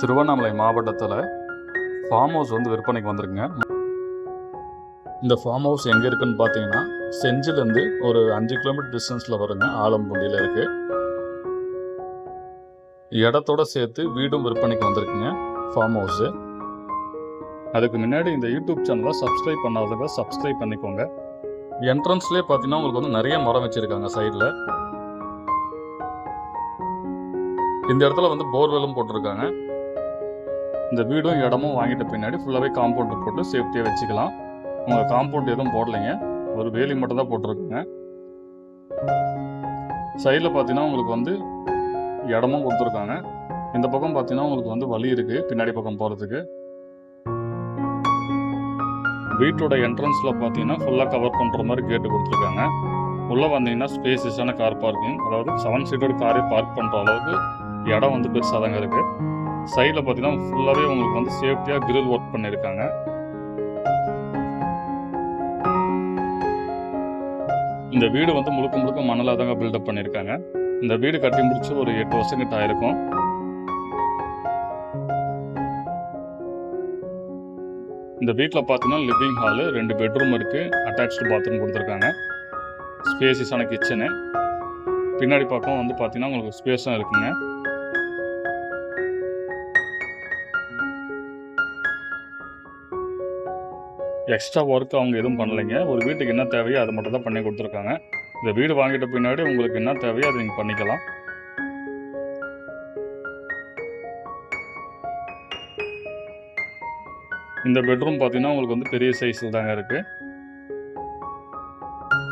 திருவண்ணாமலை மாவட்டத்தில் farm house வந்து விற்பனைக்கு வந்திருக்குங்க. இந்த ஃபார்ம் ஹவுஸ் எங்கே இருக்குன்னு பார்த்தீங்கன்னா செஞ்சிலேருந்து ஒரு அஞ்சு கிலோமீட்டர் டிஸ்டன்ஸில் வருங்க. ஆலம்புண்டியில் இருக்குது இடத்தோட சேர்த்து வீடும் விற்பனைக்கு வந்திருக்குங்க. ஃபார்ம் ஹவுஸு அதுக்கு முன்னாடி இந்த யூடியூப் சேனலை சப்ஸ்கிரைப் பண்ணாதவங்க சப்ஸ்கிரைப் பண்ணிக்கோங்க. என்ட்ரன்ஸ்லேயே பார்த்தீங்கன்னா உங்களுக்கு வந்து நிறைய மரம் வச்சுருக்காங்க சைடில் இந்த இடத்துல வந்து போர்வெல்லும் போட்டிருக்காங்க. இந்த வீடும் இடமும் வாங்கிட்ட பின்னாடி ஃபுல்லாகவே காம்பவுண்ட் போட்டு சேஃப்டியாக வச்சுக்கலாம். உங்கள் காம்பவுண்ட் எதுவும் போடலைங்க. ஒரு வேலி மட்டும் தான் போட்டிருக்குங்க சைடில் பார்த்தீங்கன்னா உங்களுக்கு வந்து இடமும் கொடுத்துருக்காங்க. இந்த பக்கம் பார்த்தீங்கன்னா உங்களுக்கு வந்து வழி இருக்குது பின்னாடி பக்கம் போகிறதுக்கு வீட்டோட என்ட்ரன்ஸில் பார்த்தீங்கன்னா ஃபுல்லாக கவர் பண்ணுற மாதிரி கேட்டு கொடுத்துருக்காங்க. உள்ளே வந்தீங்கன்னா ஸ்பேசியஸான கார் பார்க்கிங் அதாவது செவன் சீட்டோட காரே பார்க் பண்ணுற அளவுக்கு இடம் வந்து பெருசாக தாங்க இருக்குது சைடில் பார்த்தீங்கன்னா ஃபுல்லாகவே உங்களுக்கு வந்து சேஃப்டியாக கிரில் ஒர்க் பண்ணியிருக்காங்க இந்த வீடு வந்து முழுக்க முழுக்க மணலாக தாங்க பில்டப் பண்ணியிருக்காங்க இந்த வீடு கட்டி முடிச்சு ஒரு எட்டு வருஷம் கிட்ட ஆயிருக்கும். இந்த வீட்டில் பார்த்தீங்கன்னா லிவிங் ஹாலு ரெண்டு பெட்ரூம் இருக்குது அட்டாச்சு பாத்ரூம் கொடுத்துருக்காங்க. ஸ்பேசியஸான கிச்சனு பின்னாடி பக்கம் வந்து பார்த்தீங்கன்னா உங்களுக்கு ஸ்பேஸும் இருக்குங்க. எக்ஸ்ட்ரா ஒர்க் அவங்க எதுவும் பண்ணலைங்க. ஒரு வீட்டுக்கு என்ன தேவையோ அதை மட்டும் தான் பண்ணி கொடுத்துருக்காங்க. இந்த வீடு வாங்கிட்ட பின்னாடி உங்களுக்கு என்ன தேவையோ அதை நீங்கள் பண்ணிக்கலாம். இந்த பெட்ரூம் பார்த்தீங்கன்னா உங்களுக்கு வந்து பெரிய சைஸில் தாங்க இருக்குது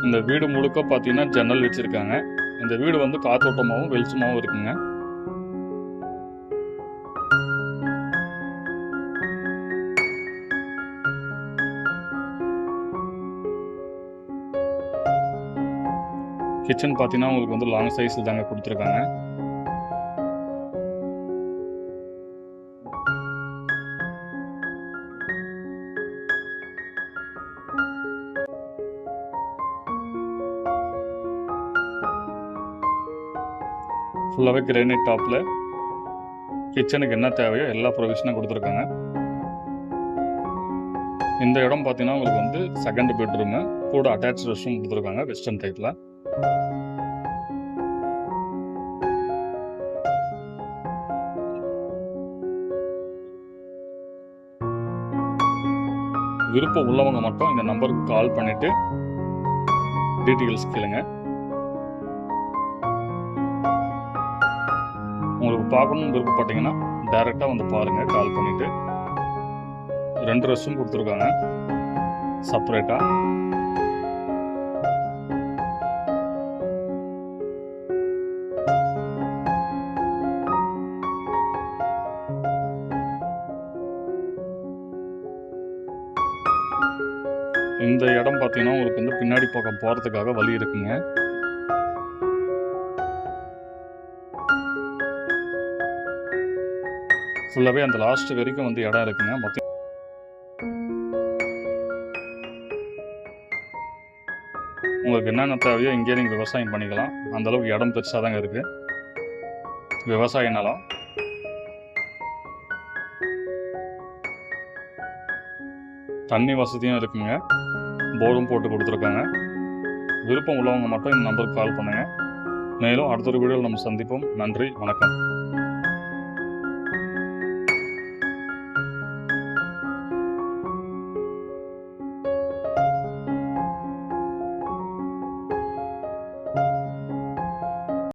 இந்த வீடு முழுக்க பார்த்தீங்கன்னா ஜன்னல் வச்சுருக்காங்க. இந்த வீடு வந்து காத்தோட்டமாகவும் வெளிச்சமாகவும் இருக்குங்க. கிச்சன் பார்த்தீங்கன்னா உங்களுக்கு வந்து லாங் சைஸில் தாங்க கொடுத்துருக்காங்க. ஃபுல்லாகவே கிரானைட் டாப்பில் கிச்சனுக்கு என்ன தேவையோ எல்லா ப்ரொவிஷனும் கொடுத்துருக்காங்க. இந்த இடம் பார்த்தீங்கன்னா உங்களுக்கு வந்து செகண்ட் பெட்ரூமு கூட அட்டாச் ரெஸ்ட் ரூம் கொடுத்துருக்காங்க வெஸ்டர்ன் டைப்பில் விருப்பம் உள்ளவங்க மட்டும் இந்த நம்பருக்கு கால் பண்ணிட்டு டீட்டெயில்ஸ் கேளுங்க. உங்களுக்கு பார்க்கணும்னு விருப்பப்பட்டீங்கன்னா டைரெக்டாக வந்து பாருங்க கால் பண்ணிட்டு. ரெண்டு ரெஸ்ட்டும் கொடுத்துருக்காங்க. செப்பரேட்டாக இந்த இடம் பார்த்தீங்கன்னா உங்களுக்கு வந்து பின்னாடி பக்கம் போகிறதுக்காக வழி இருக்குங்க. ஃபுல்லாகவே அந்த லாஸ்ட் வரைக்கும் வந்து இடம் இருக்குங்க. மொத்தம் உங்களுக்கு என்னென்ன தேவையோ இங்கேயே நீங்கள் விவசாயம் பண்ணிக்கலாம். அந்தளவுக்கு இடம் பெருசாக தாங்க இருக்கு. விவசாய நிலம். தண்ணி வசதியும் இருக்குங்க. போரும் போட்டு கொடுத்துருக்காங்க. விருப்பம் உள்ளவங்க மட்டும் இந்த நம்பருக்கு கால் பண்ணுங்கள் மேலும் அடுத்த ஒரு வீடியோவில் நம்ம சந்திப்போம். நன்றி வணக்கம்.